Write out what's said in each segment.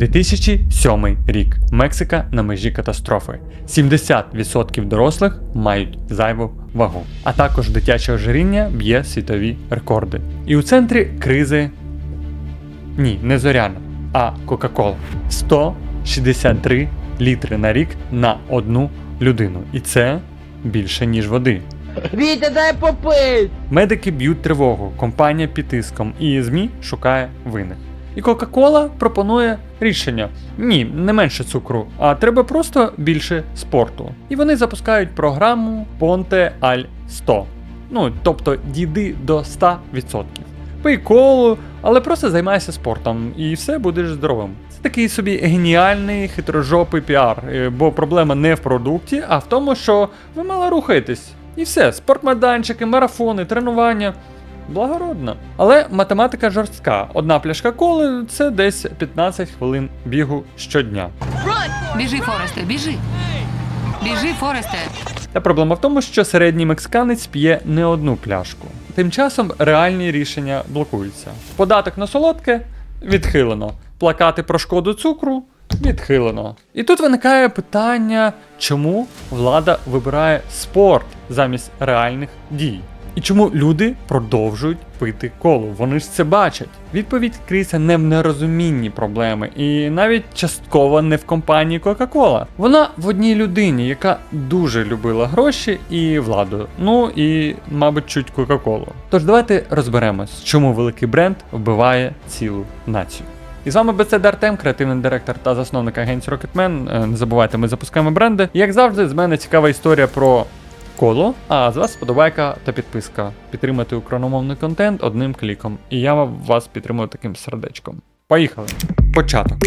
2007 рік. Мексика на межі катастрофи. 70% дорослих мають зайву вагу. А також дитяче ожиріння б'є світові рекорди. І у центрі кризи ні, не зоряна, а Кока-Кола. 163 літри на рік на одну людину. І це більше, ніж води. Вітя, дай попить! Медики б'ють тривогу, компанія під тиском, і ЗМІ шукає винних. І Кока-Кола пропонує рішення: ні, не менше цукру, а треба просто більше спорту. І вони запускають програму Ponte Al 100. Ну, тобто дійди до 100%. Пий колу, але просто займайся спортом, і все будеш здоровим. Це такий собі геніальний хитрожопий піар, е, бо проблема не в продукті, а в тому, що ви мало рухаєтесь. І все, спортмайданчики, марафони, тренування. Благородно. Але математика жорстка. Одна пляшка коли це десь 15 хвилин бігу щодня. Біжи, Форесте, біжи. Біжи, Форесте. Та проблема в тому, що середній мексиканець п'є не одну пляшку. Тим часом реальні рішення блокуються. Податок на солодке відхилено. Плакати про шкоду цукру відхилено. І тут виникає питання, чому влада вибирає спорт замість реальних дій. І чому люди продовжують пити колу? Вони ж це бачать. Відповідь криється не в нерозумінні проблеми, і навіть частково не в компанії Coca-Cola. Вона в одній людині, яка дуже любила гроші і владу. Ну і, мабуть, чуть Кока-Колу. Тож давайте розберемось, чому великий бренд вбиває цілу націю. І з вами BC Артем, креативний директор та засновник агенції Rocketman. Е, Не забувайте, ми запускаємо бренди. І як завжди, з мене цікава історія про коло, а з вас подобайка та підписка. Підтримати україномовний контент одним кліком. І я вас підтримую таким сердечком. Поїхали. Початок.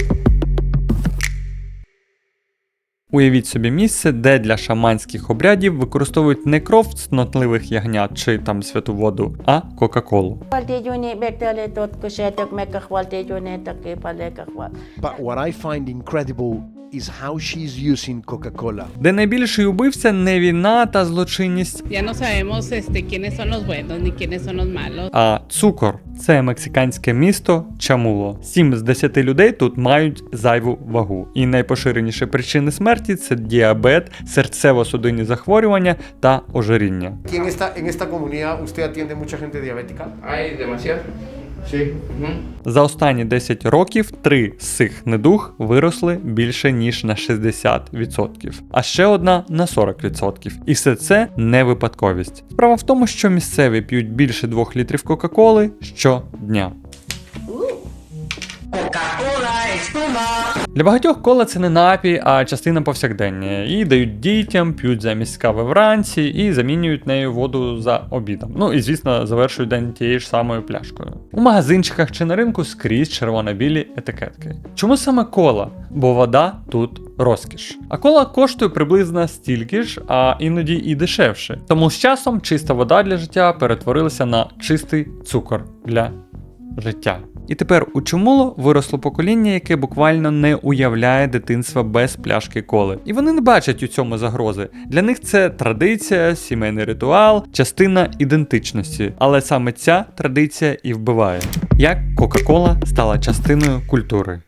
Уявіть собі місце, де для шаманських обрядів використовують не кров цнотливих ягнят чи там святу воду, а Кока-Колу. But what I find incredible is how she's using Coca-Cola. Де найбільший убивця не війна та злочинність, Ya no sabemos este, quiénes son los buenos ni quiénes son los malos. а цукор. Це мексиканське місто Чамуло. 7 з 10 людей тут мають зайву вагу. І найпоширеніші причини смерті це діабет, серцево-судинні захворювання та ожиріння. Aquí en esta, en esta comunidad usted atiende mucha gente diabética. Hay demasiado. За останні 10 років три з цих недуг виросли більше ніж на 60%, а ще одна на 40%. І все це не випадковість. Справа в тому, що місцеві п'ють більше 2 літрів Кока-Коли щодня. Для багатьох кола це не напій, а частина повсякдення. Її дають дітям, п'ють замість кави вранці і замінюють нею воду за обідом. Ну і звісно, завершують день тією ж самою пляшкою. У магазинчиках чи на ринку скрізь червоно-білі етикетки. Чому саме кола? Бо вода тут розкіш. А кола коштує приблизно стільки ж, а іноді і дешевше. Тому з часом чиста вода для життя перетворилася на чистий цукор для життя. І тепер у Чумуло виросло покоління, яке буквально не уявляє дитинства без пляшки коли. І вони не бачать у цьому загрози. Для них це традиція, сімейний ритуал, частина ідентичності. Але саме ця традиція і вбиває. Як Кока-Кола стала частиною культури.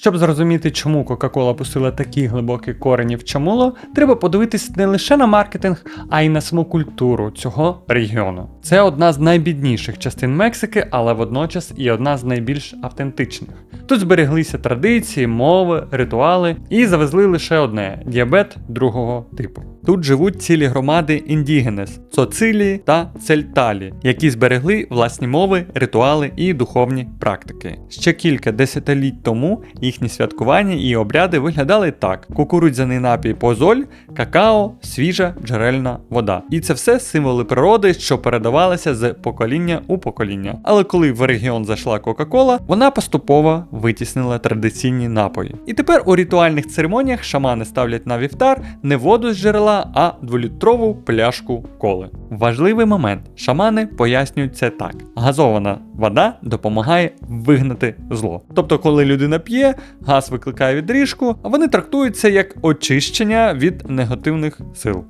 Щоб зрозуміти, чому Coca-Cola пустила такі глибокі корені в Чамуло, треба подивитись не лише на маркетинг, а й на саму культуру цього регіону. Це одна з найбідніших частин Мексики, але водночас і одна з найбільш автентичних. Тут збереглися традиції, мови, ритуали і завезли лише одне діабет другого типу. Тут живуть цілі громади індігенес, социлії та цельталі, які зберегли власні мови, ритуали і духовні практики. Ще кілька десятиліть тому їхні святкування і обряди виглядали так: кукурудзяний напій позоль, какао, свіжа джерельна вода. І це все символи природи, що передавалися з покоління у покоління. Але коли в регіон зайшла Кока-Кола, вона поступово витіснила традиційні напої. І тепер у ритуальних церемоніях шамани ставлять на вівтар не воду з джерела, а дволітрову пляшку коли. Важливий момент: шамани пояснюють це так: газована вода допомагає вигнати зло. Тобто, коли людина п'є, газ викликає відріжку, а вони трактуються як очищення від негативних сил.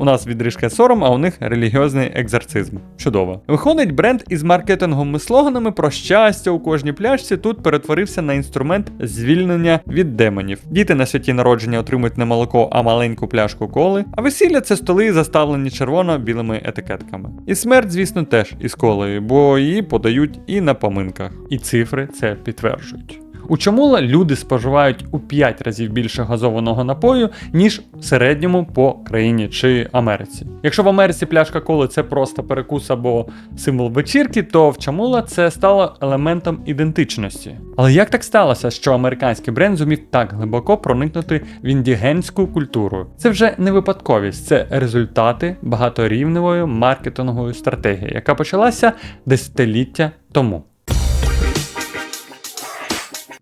У нас відрижка сором, а у них релігіозний екзорцизм. Чудово. Виходить, бренд із маркетингом і слоганами про щастя у кожній пляшці тут перетворився на інструмент звільнення від демонів. Діти на святі народження отримують не молоко, а маленьку пляшку коли. А весілля це столи, заставлені червоно-білими етикетками. І смерть, звісно, теж із колею, бо її подають і на поминках. І цифри це підтверджують. У Чомула люди споживають у 5 разів більше газованого напою, ніж в середньому по країні чи Америці. Якщо в Америці пляшка коли це просто перекус або символ вечірки, то в Чамула це стало елементом ідентичності. Але як так сталося, що американський бренд зумів так глибоко проникнути в індігенську культуру? Це вже не випадковість, це результати багаторівневої маркетингової стратегії, яка почалася десятиліття тому.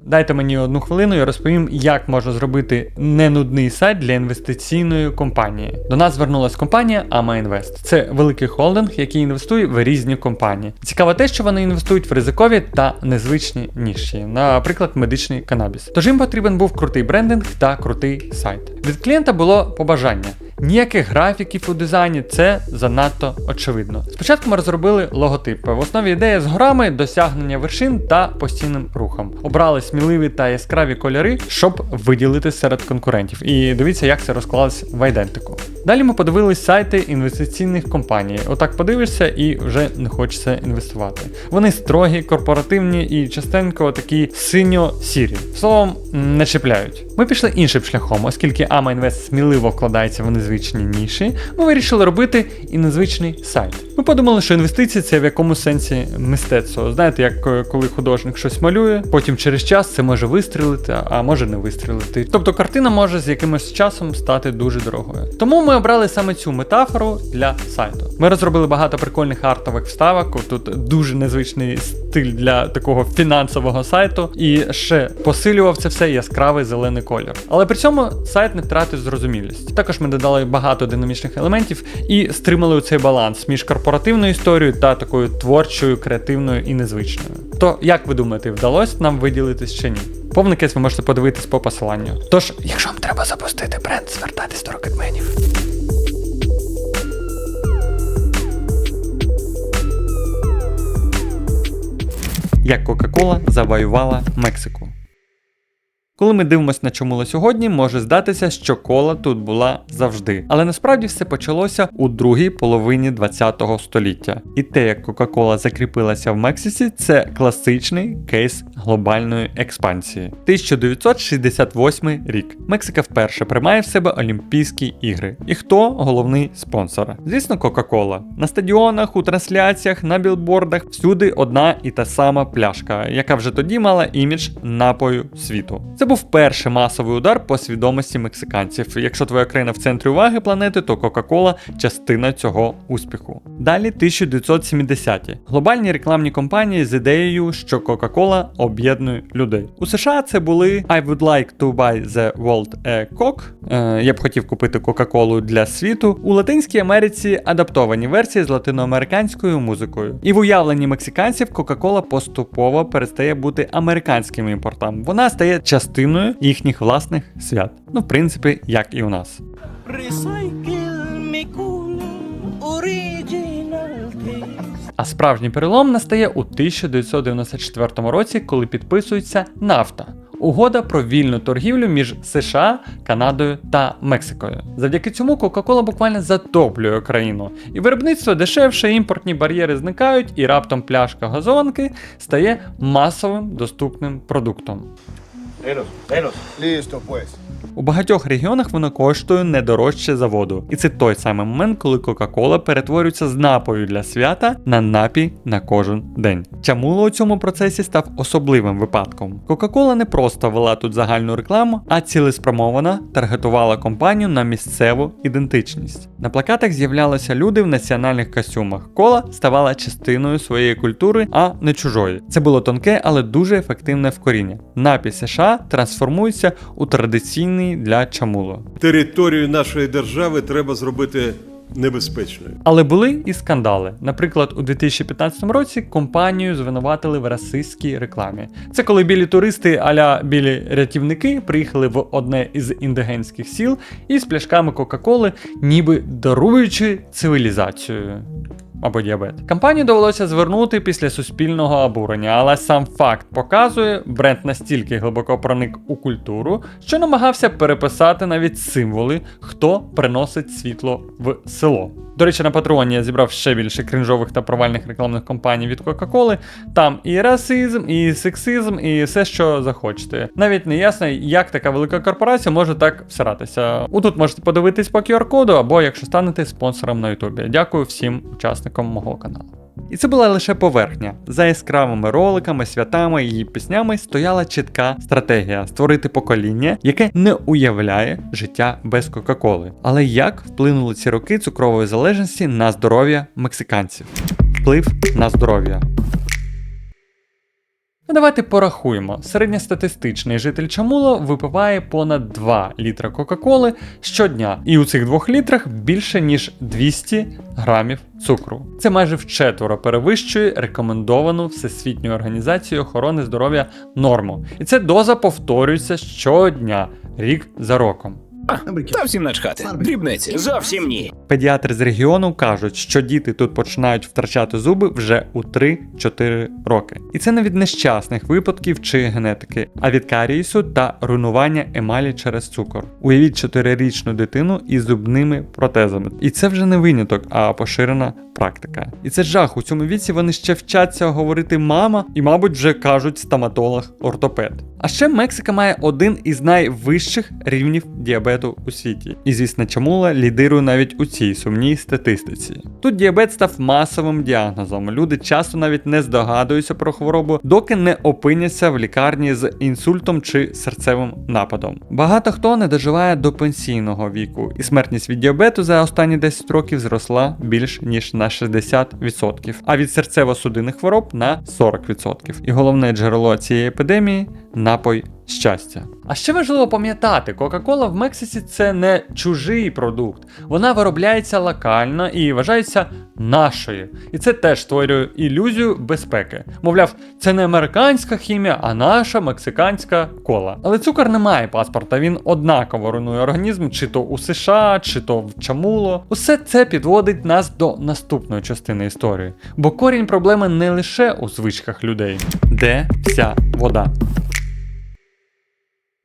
Дайте мені одну хвилину, я розповім, як можна зробити ненудний сайт для інвестиційної компанії. До нас звернулася компанія Ama Invest. Це великий холдинг, який інвестує в різні компанії. Цікаво те, що вони інвестують в ризикові та незвичні ніші, наприклад, медичний канабіс. Тож їм потрібен був крутий брендинг та крутий сайт. Від клієнта було побажання. Ніяких графіків у дизайні, це занадто очевидно. Спочатку ми розробили логотипи. В основі ідея з горами, досягнення вершин та постійним рухом. Обрали сміливі та яскраві кольори, щоб виділити серед конкурентів. І дивіться, як це розклалось в айдентику. Далі ми подивились сайти інвестиційних компаній. Отак подивишся і вже не хочеться інвестувати. Вони строгі, корпоративні і частенько такі синьо-сірі. Словом, не чіпляють. Ми пішли іншим шляхом, оскільки AMA сміливо вкладається в незвичні ніші, ми вирішили робити і незвичний сайт. Ми подумали, що інвестиції це в якомусь сенсі мистецтво. Знаєте, як е, коли художник щось малює, потім через час це може вистрілити, а може не вистрілити. Тобто картина може з якимось часом стати дуже дорогою. Тому ми обрали саме цю метафору для сайту. Ми розробили багато прикольних артових вставок. Тут дуже незвичний стиль для такого фінансового сайту, і ще посилював це все яскравий зелений колір. Але при цьому сайт не втратив зрозумілість. Також ми додали багато динамічних елементів і стримали цей баланс між корпоративною історією та такою творчою, креативною і незвичною. То як ви думаєте, вдалося нам виділитись чи ні? Повний кейс ви можете подивитись по посиланню. Тож, якщо вам треба запустити бренд, звертайтесь до рокетменів. Як Кока-Кола завоювала Мексику. Коли ми дивимося на чомула сьогодні, може здатися, що кола тут була завжди. Але насправді все почалося у другій половині 20 століття. І те, як Кока-Кола закріпилася в Мексиці, це класичний кейс глобальної експансії. 1968 рік. Мексика вперше приймає в себе Олімпійські ігри. І хто головний спонсор? Звісно, Кока-Кола. На стадіонах, у трансляціях, на білбордах всюди одна і та сама пляшка, яка вже тоді мала імідж напою світу. Це був перший масовий удар по свідомості мексиканців. Якщо твоя країна в центрі уваги планети, то Кока-Кола частина цього успіху. Далі 1970-ті. Глобальні рекламні кампанії з ідеєю, що Кока-Кола об'єднує людей. У США це були I would like to buy the world a Coke. Е, я б хотів купити Кока-Колу для світу. У Латинській Америці адаптовані версії з латиноамериканською музикою. І в уявленні мексиканців Кока-Кола поступово перестає бути американським імпортом. Вона стає частиною їхніх власних свят. Ну, в принципі, як і у нас. А справжній перелом настає у 1994 році, коли підписується нафта. Угода про вільну торгівлю між США, Канадою та Мексикою. Завдяки цьому Кока-Кола буквально затоплює країну. І виробництво дешевше, імпортні бар'єри зникають, і раптом пляшка газонки стає масовим доступним продуктом. Listo, pues. У багатьох регіонах воно коштує не дорожче за воду. І це той самий момент, коли Кока-Кола перетворюється з напою для свята на напій на кожен день. Чамуло у цьому процесі став особливим випадком. Кока-Кола не просто вела тут загальну рекламу, а цілеспрямовано таргетувала компанію на місцеву ідентичність. На плакатах з'являлися люди в національних костюмах. Кола ставала частиною своєї культури, а не чужої. Це було тонке, але дуже ефективне вкоріння. Напій США трансформується у традиційний для чамуло. Територію нашої держави треба зробити небезпечною. Але були і скандали. Наприклад, у 2015 році компанію звинуватили в расистській рекламі. Це коли білі туристи аля білі рятівники приїхали в одне із індогенських сіл із пляшками Кока-Коли, ніби даруючи цивілізацію. Або діабет. Компанію довелося звернути після суспільного обурення, але сам факт показує, бренд настільки глибоко проник у культуру, що намагався переписати навіть символи, хто приносить світло в село. До речі, на Патреоні я зібрав ще більше крінжових та провальних рекламних кампаній від Кока-Коли. Там і расизм, і сексизм, і все, що захочете. Навіть не ясно, як така велика корпорація може так всиратися. Отут можете подивитись по QR-коду, або якщо станете спонсором на Ютубі. Дякую всім учасникам мого каналу. І це була лише поверхня. За яскравими роликами, святами і піснями стояла чітка стратегія створити покоління, яке не уявляє життя без Кока-Коли. Але як вплинули ці роки цукрової залежності на здоров'я мексиканців? Вплив на здоров'я. Ну, давайте порахуємо. Середньостатистичний житель Чамула випиває понад 2 літра Кока-Коли щодня, і у цих 2 літрах більше ніж 200 грамів цукру. Це майже вчетверо перевищує рекомендовану Всесвітньою організацією охорони здоров'я норму. І ця доза повторюється щодня, рік за роком. Та всім начхати. Дрібниці. Зовсім ні. Педіатри з регіону кажуть, що діти тут починають втрачати зуби вже у 3-4 роки. І це не від нещасних випадків чи генетики, а від карієсу та руйнування емалі через цукор. Уявіть 4-річну дитину із зубними протезами. І це вже не виняток, а поширена практика. І це жах. У цьому віці вони ще вчаться говорити мама і, мабуть, вже кажуть стоматолог-ортопед. А ще Мексика має один із найвищих рівнів діабету у світі. І звісно, Чамула лідирує навіть у цій сумній статистиці. Тут діабет став масовим діагнозом. Люди часто навіть не здогадуються про хворобу, доки не опиняться в лікарні з інсультом чи серцевим нападом. Багато хто не доживає до пенсійного віку, і смертність від діабету за останні 10 років зросла більш ніж на 60%, а від серцево-судинних хвороб на 40%. І головне джерело цієї епідемії напой щастя. А ще важливо пам'ятати, Кока-Кола в Мексиці це не чужий продукт. Вона виробляється локально і вважається нашою. І це теж створює ілюзію безпеки. Мовляв, це не американська хімія, а наша мексиканська кола. Але цукор не має паспорта, він однаково руйнує організм, чи то у США, чи то в Чамуло. Усе це підводить нас до наступної частини історії. Бо корінь проблеми не лише у звичках людей. Де вся вода?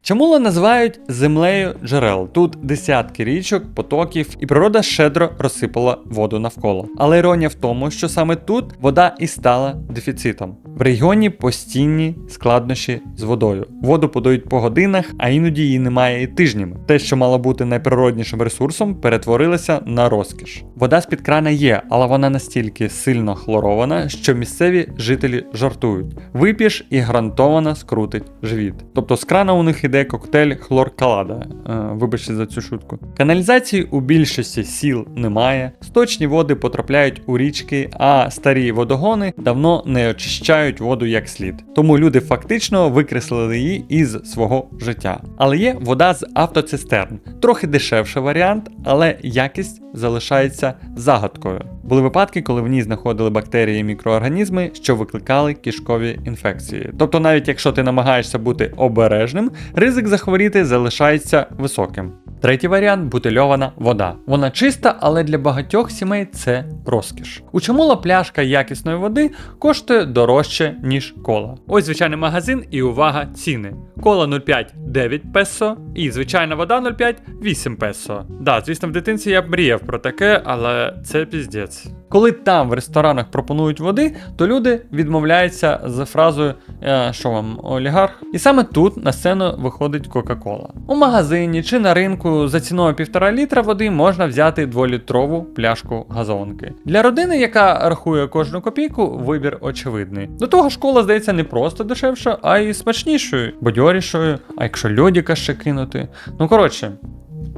Чамула називають землею джерел. Тут десятки річок, потоків, і природа щедро розсипала воду навколо. Але іронія в тому, що саме тут вода і стала дефіцитом. В регіоні постійні складнощі з водою. Воду подають по годинах, а іноді її немає і тижнями. Те, що мало бути найприроднішим ресурсом, перетворилося на розкіш. Вода з-під крана є, але вона настільки сильно хлорована, що місцеві жителі жартують. Вип'єш і гарантовано скрутить живіт. Тобто з крана у них іде коктейль хлоркалада. Е, вибачте за цю шутку. Каналізації у більшості сіл немає, сточні води потрапляють у річки, а старі водогони давно не очищають воду як слід. Тому люди фактично викреслили її із свого життя. Але є вода з автоцистерн. Трохи дешевший варіант, але якість залишається загадкою. Були випадки, коли в ній знаходили бактерії і мікроорганізми, що викликали кишкові інфекції. Тобто, навіть якщо ти намагаєшся бути обережним, ризик захворіти залишається високим. Третій варіант бутильована вода. Вона чиста, але для багатьох сімей це розкіш. У Чамула пляшка якісної води коштує дорожче, ніж кола. Ось звичайний магазин і увага ціни. Кола 0,5 9 песо і звичайна вода 0,5 8 песо. Да, звісно, в дитинстві я б мріяв про таке, але це піздець. Коли там в ресторанах пропонують води, то люди відмовляються за фразою «Е, що вам олігарх? І саме тут на сцену виходить Кока-Кола. У магазині чи на ринку за ціною півтора літра води можна взяти дволітрову пляшку газонки. Для родини, яка рахує кожну копійку, вибір очевидний. До того школа здається не просто дешевша, а й смачнішою, бадьорішою, а якщо льодіка ще кинути. Ну коротше.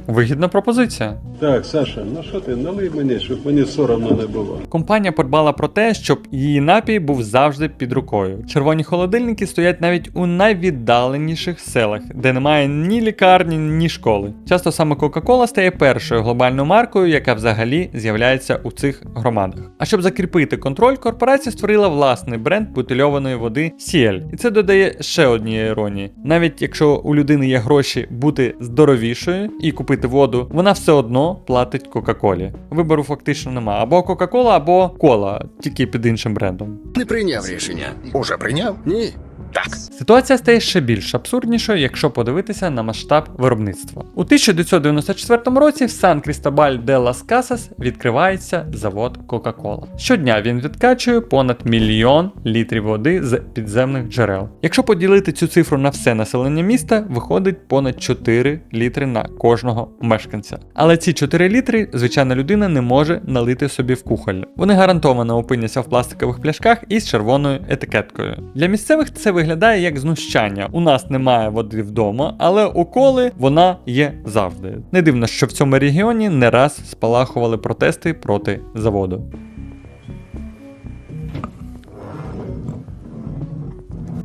Вигідна пропозиція. Так, Саша, ну що ти, налий мені, щоб мені соромно не було. Компанія подбала про те, щоб її напій був завжди під рукою. Червоні холодильники стоять навіть у найвіддаленіших селах, де немає ні лікарні, ні школи. Часто саме Coca-Cola стає першою глобальною маркою, яка взагалі з'являється у цих громадах. А щоб закріпити контроль, корпорація створила власний бренд бутильованої води Сіель. І це додає ще однієї іронії. Навіть якщо у людини є гроші бути здоровішою і купити воду, вона все одно платить Кока-Колі. Вибору фактично нема. Або Кока-Кола, або кола, тільки під іншим брендом. Не прийняв рішення. Уже прийняв? Ні. Так. Ситуація стає ще більш абсурднішою, якщо подивитися на масштаб виробництва. У 1994 році в Сан Крістобаль де Лас Касас відкривається завод Coca-Cola. Щодня він відкачує понад мільйон літрів води з підземних джерел. Якщо поділити цю цифру на все населення міста, виходить понад 4 літри на кожного мешканця. Але ці 4 літри звичайна людина не може налити собі в кухоль. Вони гарантовано опиняться в пластикових пляшках із червоною етикеткою. Для місцевих це виглядає як знущання. У нас немає води вдома, але у коли вона є завжди. Не дивно, що в цьому регіоні не раз спалахували протести проти заводу.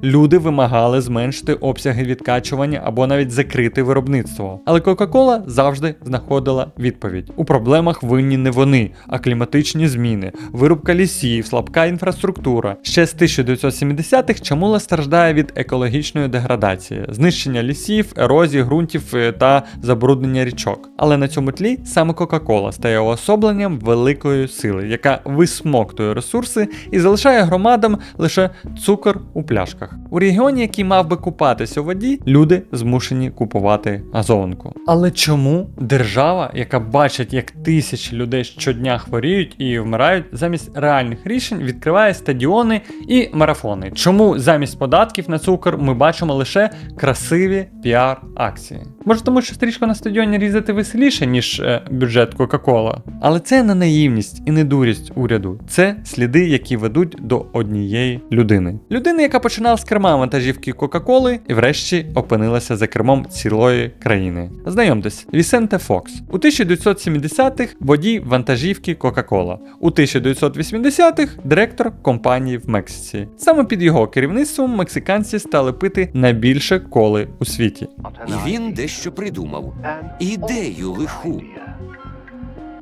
Люди вимагали зменшити обсяги відкачування або навіть закрити виробництво. Але Coca-Cola завжди знаходила відповідь. У проблемах винні не вони, а кліматичні зміни, вирубка лісів, слабка інфраструктура. Ще з 1970-х Чамула страждає від екологічної деградації, знищення лісів, ерозії ґрунтів е, та забруднення річок. Але на цьому тлі саме Coca-Cola стає уособленням великої сили, яка висмоктує ресурси і залишає громадам лише цукор у пляшках. У регіоні, який мав би купатися у воді, люди змушені купувати газованку. Але чому держава, яка бачить, як тисячі людей щодня хворіють і вмирають, замість реальних рішень відкриває стадіони і марафони? Чому замість податків на цукор ми бачимо лише красиві піар-акції? Може, тому що стрічку на стадіоні різати веселіше, ніж е, бюджет Кока-Кола. Але це не наївність і не дурість уряду. Це сліди, які ведуть до однієї людини. Людини, яка починала з керма вантажівки Кока-Коли і врешті опинилася за кермом цілої країни. Знайомтесь, Вісенте Фокс. У 1970-х водій вантажівки Кока-Кола. У 1980-х директор компанії в Мексиці. Саме під його керівництвом мексиканці стали пити найбільше коли у світі. І він дещо придумав. Ідею лиху.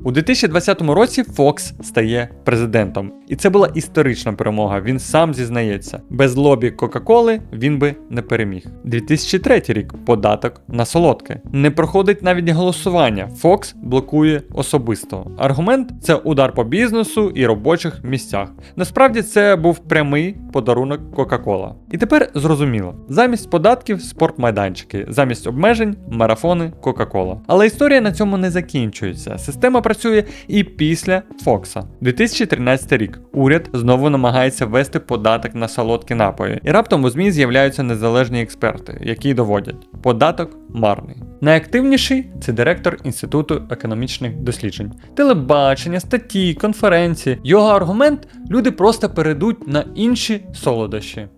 У 2020 році Фокс стає президентом, і це була історична перемога. Він сам зізнається. Без лобі Кока-Коли він би не переміг. 2003 рік податок на солодке. Не проходить навіть голосування. Фокс блокує особисто. Аргумент це удар по бізнесу і робочих місцях. Насправді це був прямий подарунок Кока-Кола. І тепер зрозуміло: замість податків спортмайданчики, замість обмежень марафони Кока-Кола. Але історія на цьому не закінчується. Система працює і після Фокса. 2013 рік уряд знову намагається ввести податок на солодкі напої. І раптом у ЗМІ з'являються незалежні експерти, які доводять, податок марний. Найактивніший це директор Інституту економічних досліджень. Телебачення, статті, конференції. Його аргумент люди просто перейдуть на інші солодощі.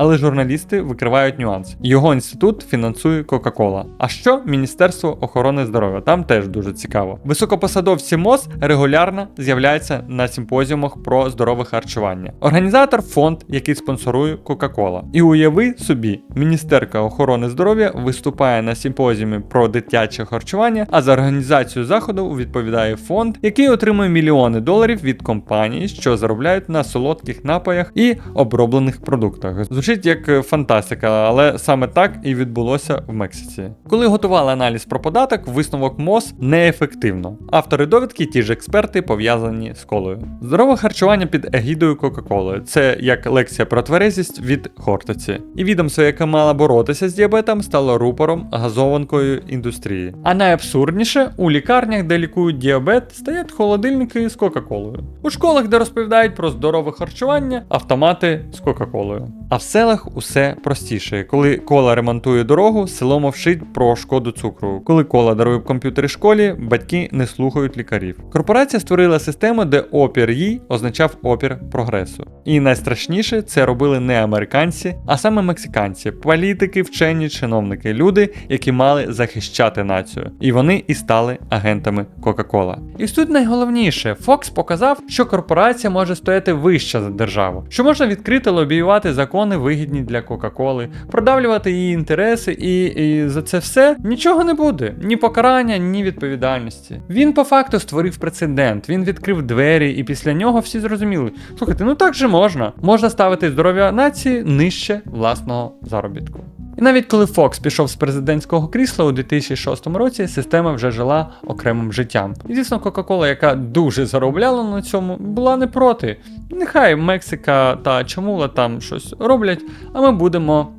Але журналісти викривають нюанс. Його інститут фінансує Кока-Кола. А що Міністерство охорони здоров'я? Там теж дуже цікаво. Високопосадовці МОЗ регулярно з'являються на симпозіумах про здорове харчування. Організатор фонд, який спонсорує Кока-Кола. І уяви собі, міністерка охорони здоров'я виступає на симпозіумі про дитяче харчування, а за організацію заходу відповідає фонд, який отримує мільйони доларів від компаній, що заробляють на солодких напоях і оброблених продуктах. Звучить як е, фантастика, але саме так і відбулося в Мексиці. Коли готували аналіз про податок, висновок МОЗ неефективно. Автори довідки ті ж експерти пов'язані з колою. Здорове харчування під егідою Кока-Коли це як лекція про тверезість від Хортиці. І відомство, яке мало боротися з діабетом, стало рупором газованкою індустрії. А найабсурдніше у лікарнях, де лікують діабет, стоять холодильники з Кока-Колою. У школах, де розповідають про здорове харчування, автомати з Кока-Колою. А в селах усе простіше. Коли кола ремонтує дорогу, село мовчить про шкоду цукру. Коли кола дарує комп'ютери школі, батьки не слухають лікарів. Корпорація створила систему, де опір їй означав опір прогресу. І найстрашніше це робили не американці, а саме мексиканці, політики, вчені, чиновники, люди, які мали захищати націю. І вони і стали агентами Кока-Кола. І тут найголовніше, Фокс показав, що корпорація може стояти вище за державу, що можна відкрито лобіювати закони, вигідні для Кока-Коли, продавлювати її інтереси, і, і за це все нічого не буде. Ні покарання, ні відповідальності. Він по факту створив прецедент, він відкрив двері, і після нього всі зрозуміли: слухайте, ну так же можна. Можна ставити здоров'я нації нижче власного заробітку. І навіть коли Фокс пішов з президентського крісла у 2006 році, система вже жила окремим життям. І звісно, Кока-Кола, яка дуже заробляла на цьому, була не проти. Нехай Мексика та Чамула там щось роблять, а ми будемо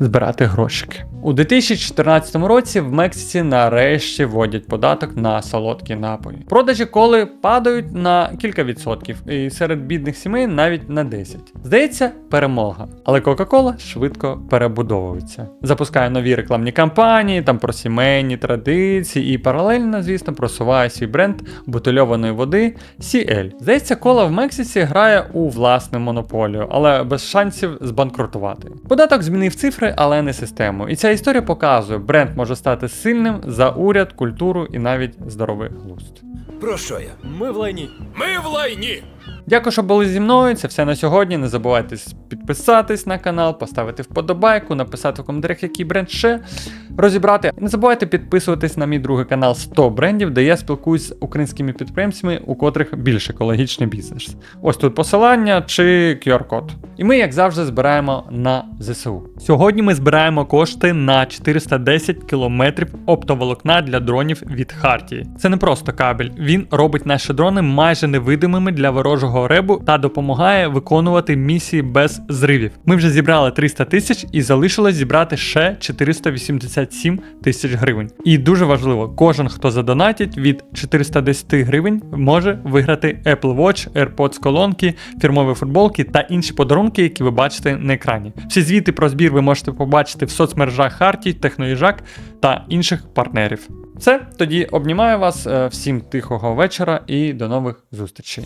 збирати грошики. У 2014 році в Мексиці нарешті вводять податок на солодкі напої. Продажі коли падають на кілька відсотків, і серед бідних сімей навіть на 10. Здається, перемога. Але Кока-Кола швидко перебудовується. Запускає нові рекламні кампанії, там про сімейні традиції і паралельно, звісно, просуває свій бренд бутильованої води CL. Здається, кола в Мексиці грає у власну монополію, але без шансів збанкрутувати. Податок змінив цифри, але не систему. І ця історія показує, бренд може стати сильним за уряд, культуру і навіть здоровий глузд. Про що я? Ми в лайні. Ми в лайні! Дякую, що були зі мною. Це все на сьогодні. Не забувайте підписатись на канал, поставити вподобайку, написати в коментарях, який бренд ще розібрати. Не забувайте підписуватись на мій другий канал 100 брендів, де я спілкуюсь з українськими підприємцями, у котрих більш екологічний бізнес. Ось тут посилання чи QR-код. І ми, як завжди, збираємо на ЗСУ. Сьогодні ми збираємо кошти на 410 кілометрів оптоволокна для дронів від Хартії. Це не просто кабель, він робить наші дрони майже невидимими для ворожого ребу та допомагає виконувати місії без зривів. Ми вже зібрали 300 тисяч і залишилось зібрати ще 487 тисяч гривень. І дуже важливо, кожен, хто задонатить від 410 гривень, може виграти Apple Watch, AirPods колонки, фірмові футболки та інші подарунки, які ви бачите на екрані. Всі звіти про збір ви можете побачити в соцмережах Харті, Техноїжак та інших партнерів. Все, тоді обнімаю вас, е, всім тихого вечора і до нових зустрічей.